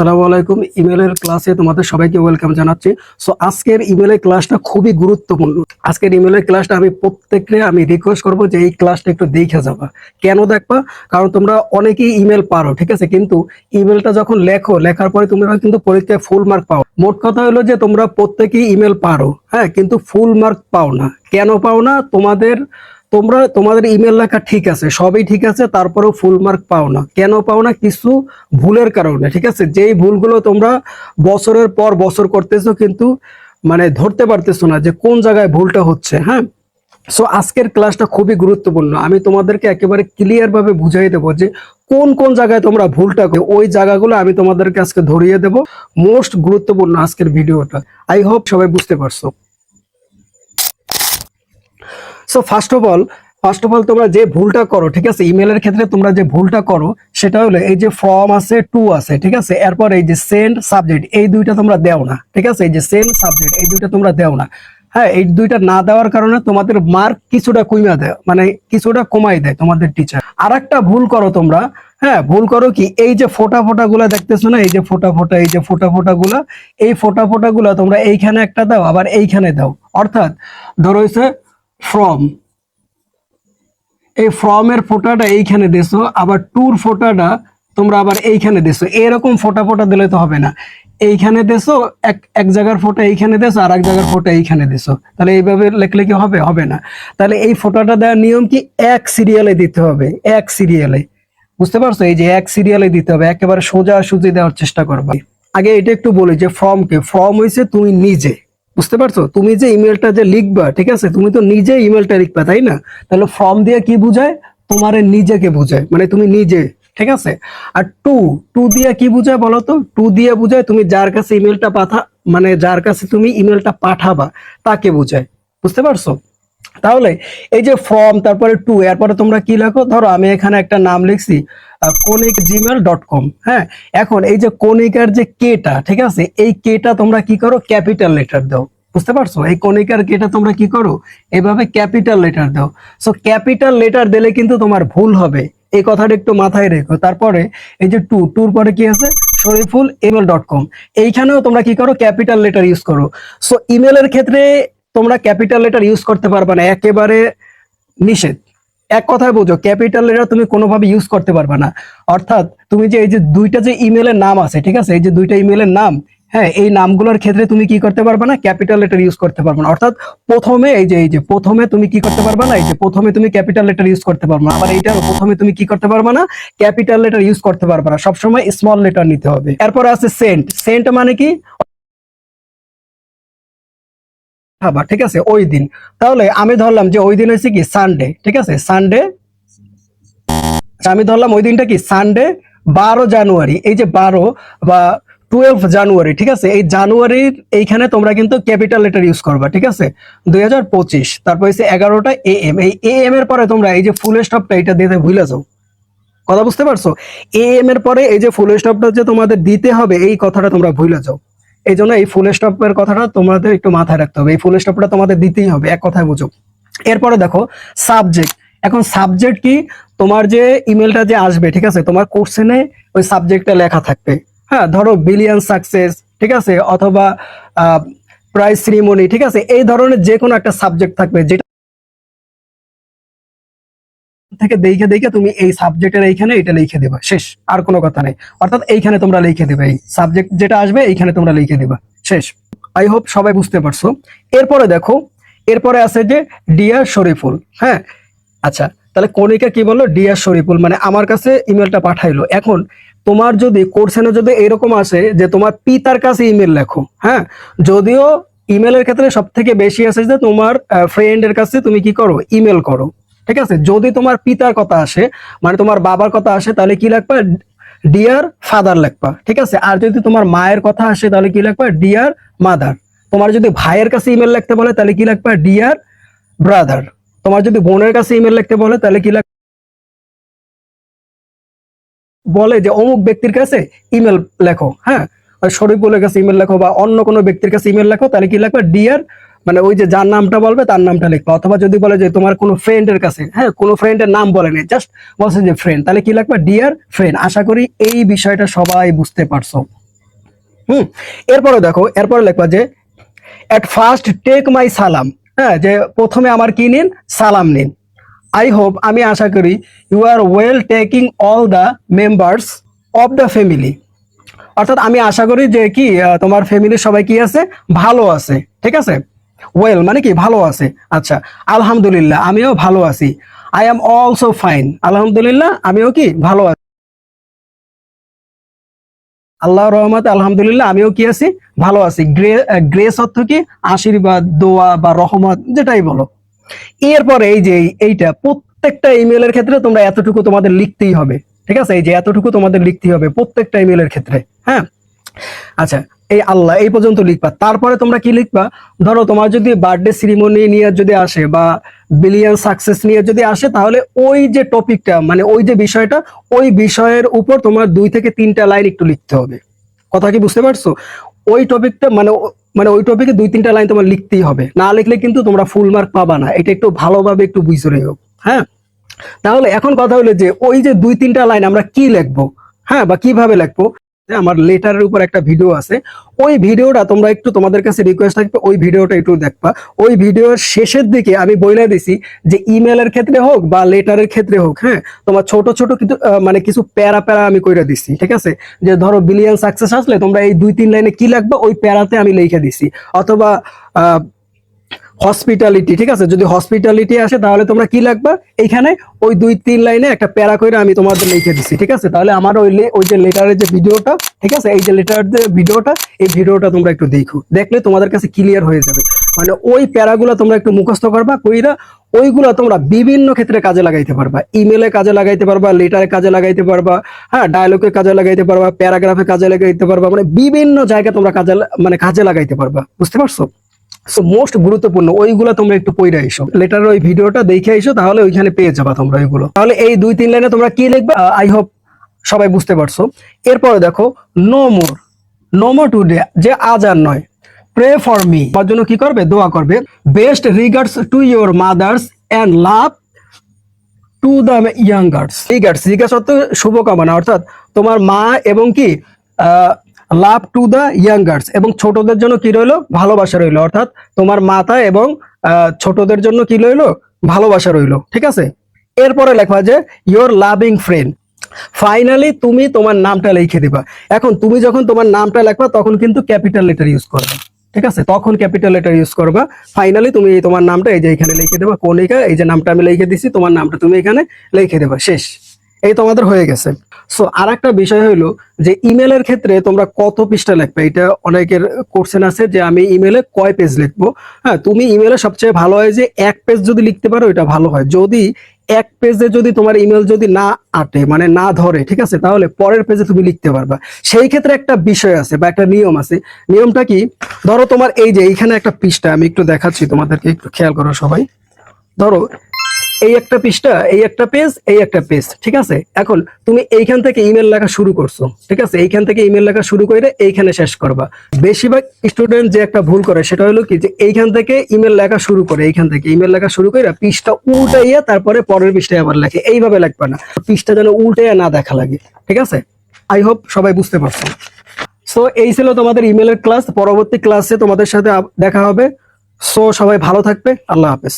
আসসালামু আলাইকুম। ইমেলের ক্লাসে তোমাদের সবাইকে ওয়েলকাম জানাচ্ছি। সো আজকের ইমেলের ক্লাসটা খুবই গুরুত্বপূর্ণ। আজকের ইমেলের ক্লাসটা আমি প্রত্যেককে আমি রিকোয়েস্ট করব যে এই ক্লাসটা একটু দেখে যাবা। কেন দেখবা? কারণ তোমরা অনেকেই ইমেল পারো, ঠিক আছে? কিন্তু ইমেলটা যখন লেখো, লেখার পরে তোমরা কিন্তু পরীক্ষায় ফুল মার্ক পাও। মোট কথা হলো যে তোমরা প্রত্যেকেই ইমেল পারো হ্যাঁ? কিন্তু ফুল মার্ক পাও না। কেন পাও না? তোমাদের তোমরা, তোমাদের ইমেল লেখা ঠিক আছে, সবই ঠিক আছে, তারপরেও ফুল মার্ক পাও না। কেন পাও না? কিছু ভুলের কারণে, ঠিক আছে? যেই ভুলগুলো তোমরা বছরের পর বছর করতেছো কিন্তু মানে ধরতে পারতেছো না যে কোন জায়গায় ভুলটা হচ্ছে হ্যাঁ? সো আজকের ক্লাসটা খুবই গুরুত্বপূর্ণ। আমি তোমাদেরকে একেবারে ক্লিয়ার ভাবে বুঝাই দেবো যে কোন কোন জায়গায় তোমরা ভুলটা ওই জায়গাগুলো আমি তোমাদেরকে আজকে ধরিয়ে দেব। মোস্ট গুরুত্বপূর্ণ আজকের ভিডিওটা আই হোপ সবাই বুঝতে পারছ। So first of all first of all তোমরা যে ভুলটা করো, ঠিক আছে? ইমেলের ক্ষেত্রে তোমরা যে ভুলটা করো, সেটা হলো এই যে ফর্ম আছে টু আছে, ঠিক আছে? এরপর এই যে সেন্ড সাবজেক্ট এই দুইটা তোমরা দেও না, ঠিক আছে? এই যে সেন্ড সাবজেক্ট এই দুইটা তোমরা দেও না। হ্যাঁ এই দুইটা না দেওয়ার কারণে তোমাদের মার্ক কিছুটা কমিয়ে দেয় মানে কিছুটা কমাই দেয় তোমাদের টিচার আর একটা ভুল করো তোমরা হ্যাঁ ভুল করো কি? এই যে ফোটা ফোটা গুলা দেখতেছো না? এই যে ফোটা ফোটা, এই যে ফোটা ফোটা গুলা এই ফোটা ফোটা গুলা তোমরা এইখানে একটা দাও, আবার এইখানে দাও। অর্থাৎ, ধরো হচ্ছে ফ্রম এই ফর্মের ফোটাটা এইখানে দেছো, আবার ট্যুর ফোটাটা তোমরা আবার এইখানে দেছো। এরকম ফোটা ফোটা দিলে তো হবে না। এইখানে দেছো, এক এক জায়গার ফোটা এইখানে দেছো, আর এক জায়গার ফোটা এইখানে দেছো। তাহলে এইভাবে লিখলে কি হবে? হবে না। তাহলে এই ফোটাটা দেওয়ার নিয়ম কি? এক সিরিয়ালে দিতে হবে। এক সিরিয়ালে বুঝতে পারছ? এই যে এক সিরিয়ালে দিতে হবে। একেবারে সোজা সুজি দেওয়ার চেষ্টা করবে। আগে এটা একটু বলি যে ফর্ম কে। ফর্ম হয়েছে তুমি নিজে। বুঝতে পারছ? তুমি যে ইমেলটা যে লিখবা, ঠিক আছে? তুমি তো নিজে ইমেলটা লিখবা, তাই না? তাহলে ফর্ম দিয়ে কি বুঝায়? তোমার নিজেকে বুঝায় মানে তুমি নিজে, ঠিক আছে? আর টু টু দিয়ে কি বুঝায় বলো তো? টু দিয়ে বুঝায় তুমি যার কাছে ইমেলটা পাঠা মানে যার কাছে তুমি ইমেলটা পাঠাবা, তাকে বুঝায়, বুঝতে পারছ? তাহলে এই যে ফর্ম তারপরে টু এরপরে তোমরা কি লেখো? ধরো আমি এখানে একটা নাম লিখছি কোনিক জিমেল ডট কম হ্যাঁ এখন এই যে কোনিকার যে কেটা, ঠিক আছে, এই কেটা তোমরা কি করো? ক্যাপিটাল লেটার দাও। বুঝতে পারছ? এই কণিকার কেটা তোমরা কি করো? এইভাবে ক্যাপিটাল লেটার দাও। সো ক্যাপিটাল লেটার দিলে কিন্তু তোমার ভুল হবে। এই কথাটা একটু মাথায় রেখো। তারপরে এই যে টু টুর পরে কি আছে? শরীফুল ইমেল ডট কম এইখানেও তোমরা কি করো? ক্যাপিটাল লেটার ইউজ করো। সো ইমেলের ক্ষেত্রে তোমরা ক্যাপিটাল লেটার ইউজ করতে পারবে না। একেবারে নিষেধ। এক কথায় বোঝো ক্যাপিটাল লেটার তুমি কোনোভাবে ইউজ করতে পারবে না। অর্থাৎ তুমি যে এই যে দুইটা যে ইমেলের নাম আছে, ঠিক আছে? এই যে দুইটা ইমেলের নাম হ্যাঁ এই নামগুলোর ক্ষেত্রে তুমি কি করতে পারবে না? ক্যাপিটাল লেটার ইউজ করতে পারবে না। অর্থাৎ প্রথমে এই যে এই যে প্রথমে তুমি কি করতে পারবে না? এই যে প্রথমে তুমি ক্যাপিটাল লেটার ইউজ করতে পারবে না। আবার এইটার প্রথমে তুমি কি করতে পারবে না? ক্যাপিটাল লেটার ইউজ করতে পারবে না। সবসময় স্মল লেটার নিতে হবে। এরপর আছে সেন্ট সেন্ট মানে কি? খাবার, ঠিক আছে? ওই দিন। তাহলে আমি ধরলাম যে ওই দিন হয়েছে কি? সানডে ঠিক আছে? সানডে আমি ধরলাম ওই দিনটা কি? সানডে বারো জানুয়ারি। এই যে বারো বা টুয়েলভ জানুয়ারি, ঠিক আছে? এই জানুয়ারির এইখানে তোমরা কিন্তু ক্যাপিটাল লেটার ইউজ করবা, ঠিক আছে? দুই হাজার পঁচিশ, তারপর হচ্ছে এগারোটা এ এম এই এ এম এর পরে তোমরা এই যে ফুল স্টপটা এটা দিতে ভুলে যাও। কথা বুঝতে পারছ? এ এম এর পরে এই যে ফুল স্টপটা যে তোমাদের দিতে হবে, এই কথাটা তোমরা ভুলে যাও। এই জন্য এই ফুল স্টপের কথাটা তোমাদের একটু মাথায় রাখতে হবে। এই ফুল স্টপটা তোমাদের দিতেই হবে, এক কথায় বুঝো। এরপরে দেখো সাবজেক্ট এখন সাবজেক্ট কি? তোমার যে ইমেলটা যে আসবে, ঠিক আছে? তোমার কোশ্চেনে ওই সাবজেক্টটা লেখা থাকবে। হ্যাঁ ধরো বিলিয়ন সাকসেস ঠিক আছে? অথবা প্রাইজ সিরিমনি ঠিক আছে? এই ধরনের যে কোনো একটা সাবজেক্ট থাকবে, যেটা থেকে দেখে দেখে তুমি এই সাবজেক্টের এইখানে এটা লিখে দেবা। শেষ, আর কোনো কথা নেই। অর্থাৎ এইখানে তোমরা লিখে দেবে, এই সাবজেক্ট যেটা আসবে এইখানে তোমরা লিখে দেবা। শেষ। আই হোপ সবাই বুঝতে পারছ। এরপরে দেখো, এরপরে আছে যে ডিয়ার শরীফুল হ্যাঁ? আচ্ছা তাহলে কণিকা কি বলল? ডিয়ার শরীফুল মানে আমার কাছে ইমেলটা পাঠাইলো। এখন, তোমার যদি কোর্সেনে যদি এরকম আসে যে, তোমার পিতার কাছে ইমেল লেখো হ্যাঁ? যদিও ইমেলের ক্ষেত্রে সব থেকে বেশি আছে যে, তোমার ফ্রেন্ডের কাছে তুমি কি করো? ইমেল করো। ঠিক আছে? যদি তোমার পিতার কথা আসে মানে তোমার বাবার কথা আসে, তাহলে কি লিখবা ডিয়ার ফাদার লিখবা ঠিক আছে? আর যদি তোমার মায়ের কথা আসে, তাহলে কি লিখবা ডিয়ার মাদার তোমার যদি ভাইয়ের কাছে ইমেল লিখতে বলে, তাহলে কি লিখবা ডিয়ার ব্রাদার তোমার যদি বোনের কাছে ইমেল লিখতে বলে, তাহলে কি লাগবে? বলে যে অমুক ব্যক্তির কাছে ইমেল লেখো হ্যাঁ? শরীফুলের কাছে ইমেল লেখো বা অন্য কোনো ব্যক্তির কাছে ইমেল লেখো, তাহলে কি লাগবে? ডিয়ার মানে ওই যে যার নামটা বলবে তার নামটা লিখবা। অথবা যদি বলে যে তোমার কোনো ফ্রেন্ডের কাছে হ্যাঁ কোনো ফ্রেন্ডের নাম বলেনি জাস্ট বলছে যে ফ্রেন্ড তাহলে কি লিখবা? ডিয়ার ফ্রেন্ড আশা করি এই বিষয়টা সবাই বুঝতে পারছ। হুম, এরপরে দেখো, এরপরে লিখবা যে এট ফার্স্ট টেক মাই সালাম হ্যাঁ যে প্রথমে আমার কি নিন? সালাম নিন। আই হোপ আমি আশা করি you are well taking all the members of the family অর্থাৎ আমি আশা করি যে কি তোমার ফ্যামিলির সবাই কি আছে? ভালো আছে। ঠিক আছে? ওয়েল মানে কি? ভালো আছে। আচ্ছা আলহামদুলিল্লাহ, আমিও ভালো আছি। আই এম অলসো ফাইন আলহামদুলিল্লাহ, আমিও কি? ভালো আছি। আল্লাহ রহমত, আলহামদুলিল্লাহ, আমিও কি আছি? ভালো আছি। গ্রে গ্রেস অর্থ কি? আশীর্বাদ, দোয়া বা রহমত, যেটাই বলো। এরপরে এই যে এই- এইটা, প্রত্যেকটা ইমেলের ক্ষেত্রে তোমরা এতটুকু তোমাদের লিখতেই হবে। ঠিক আছে? এই যে এতটুকু তোমাদের লিখতেই হবে প্রত্যেকটা ইমেলের ক্ষেত্রে। হ্যাঁ? আচ্ছা এই আল্লাহ, এই পর্যন্ত লিখবা। তারপরে তোমরা কি লিখবা? ধরো তোমার যদি বার্থডে সিরিমনি নিয়ে যদি আসে বা বিলিয়ন সাকসেস নিয়ে যদি আসে, তাহলে ওই যে টপিকটা মানে ওই যে বিষয়টা, ওই বিষয়ের উপর তোমার দুই থেকে তিনটা লাইন একটু লিখতে হবে। কথা কি বুঝতে পারছ? ওই টপিকটা মানে মানে ওই টপিকে দুই তিনটা লাইন তোমার লিখতেই হবে। না লিখলে কিন্তু তোমরা ফুল মার্ক পাবা না। এটা একটু ভালোভাবে একটু বুঝে হোক হ্যাঁ? তাহলে এখন কথা হলো যে ওই যে দুই তিনটা লাইন আমরা কি লিখব? হ্যাঁ? বা কীভাবে লিখব? আমার লেটারের উপর একটা ভিডিও আছে। ওই ভিডিওটা তোমরা একটু তোমাদের কাছে রিকোয়েস্ট থাকবে, ওই ভিডিওটা একটু দেখবা। ওই ভিডিওর শেষের দিকে আমি বলে দিছি যে ইমেলের ক্ষেত্রে হোক বা লেটারের ক্ষেত্রে হোক হ্যাঁ তোমার ছোট ছোট কিন্তু মানে কিছু প্যারা প্যারা আমি কইরা দিছি, ঠিক আছে? যে ধরো বিলিয়ন সাকসেস আসলে তোমরা এই দুই, তিন লাইনে কি লাগবে, ওই প্যারাতে আমি লিখে দিছি। অথবা হসপিটালিটি ঠিক আছে? যদি হসপিটালিটি আসে, তাহলে তোমরা কি লাগবে? এইখানে ওই দুই তিন লাইনে একটা প্যারা করে আমি তোমাদের লিখে দিছি, ঠিক আছে? তাহলে আমার ওই ওই যে লেটারের যে ভিডিওটা, ঠিক আছে? এই যে লেটার যে ভিডিওটা, এই ভিডিওটা তোমরা একটু দেখো। দেখলে তোমাদের কাছে ক্লিয়ার হয়ে যাবে। মানে ওই প্যারাগুলো তোমরা একটু মুখস্থ করবা, কইরা ওইগুলো তোমরা বিভিন্ন ক্ষেত্রে কাজে লাগাইতে পারবা। ইমেলে কাজে লাগাইতে পারবা লেটারে কাজে লাগাইতে পারবা হ্যাঁ ডায়লগে কাজে লাগাইতে পারবা প্যারাগ্রাফে কাজে লাগাইতে পারবা মানে বিভিন্ন জায়গায় তোমরা কাজে মানে কাজে লাগাইতে পারবা। বুঝতে পারছ? সো মোস্ট গুরুত্বপূর্ণ, ওইগুলো তোমরা একটু পড়ে এসো। লেটার ওই ভিডিওটা দেখে এসো, তাহলে ওইখানে পেয়ে যাবা তোমরা ওইগুলো। তাহলে এই দুই তিন লাইনে তোমরা কি লিখবে? আই হোপ সবাই বুঝতে পারছ। এরপরে দেখো no more no more today যে আজ আর নয়। প্রে ফর মি আমার জন্য কি করবে? দোয়া করবে। Best regards to your mothers and love to the youngers regards regards অর্থ শুভকামনা, অর্থাৎ তোমার মা এবং কি? লাভ টু দ্য ইয়াঙ্গার্স এবং ছোটদের জন্য কি রইল? ভালোবাসা রইল। অর্থাৎ তোমার মাতা এবং ছোটদের জন্য কি রইল? ভালোবাসা রইল। ঠিক আছে? এরপরে লেখা যে ইয়োর লাভিং ফ্রেন্ড ফাইনালি তুমি তোমার নামটা লিখে দিবা। এখন তুমি যখন তোমার নামটা লেখবা, তখন কিন্তু ক্যাপিটাল লেটার ইউজ করবে। ঠিক আছে? তখন ক্যাপিটাল লেটার ইউজ করবা। ফাইনালি তুমি তোমার নামটা এই যে এখানে লিখে দেবা কোনিকা এই যে নামটা আমি লিখে দিছি, তোমার নামটা তুমি এখানে লিখে দেবা। শেষ। এই তোমাদের হয়ে গেছে। সো আর একটা বিষয় হলো যে ইমেলের ক্ষেত্রে তোমরা কত পৃষ্ঠা লিখবে? এটা অনেকের কোশ্চেন আছে যে আমি ইমেলে কয় পেজ লিখব? হ্যাঁ তুমি ইমেলে সবচেয়ে ভালো হয় যে এক পেজ যদি লিখতে পারো, এটা ভালো হয়। যদি এক পেজে যদি তোমার ইমেল যদি না আটে মানে না ধরে, ঠিক আছে? তাহলে পরের পেজে তুমি লিখতে পারবা। সেই ক্ষেত্রে একটা বিষয় আছে বা একটা নিয়ম আছে। নিয়মটা কি? ধরো তোমার এই যে এইখানে একটা পৃষ্ঠা, আমি একটু দেখাচ্ছি তোমাদেরকে, একটু খেয়াল করো সবাই। ধরো এই একটা পৃষ্ঠা, এই একটা পেজ এই একটা পেজ ঠিক আছে? এখন তুমি এইখান থেকে ইমেল লেখা শুরু করছ, ঠিক আছে? এইখান থেকে ইমেল লেখা শুরু করে এইখানে শেষ করবা। বেশিরভাগ স্টুডেন্ট যে একটা ভুল করে, সেটা হলো কি যে এইখান থেকে ইমেল লেখা শুরু করে, এইখান থেকে ইমেল লেখা শুরু করে পৃষ্ঠা উল্টাইয়া তারপরে পরের পৃষ্ঠায় আবার লেখে। এইভাবে লিখবা না। পৃষ্ঠা যেন উল্টাইয়া না দেখা লাগে, ঠিক আছে? আই হোপ সবাই বুঝতে পারছ। সো এই ছিল তোমাদের ইমেলের ক্লাস পরবর্তী ক্লাসে তোমাদের সাথে দেখা হবে। সো সবাই ভালো থাকবে। আল্লাহ হাফেজ।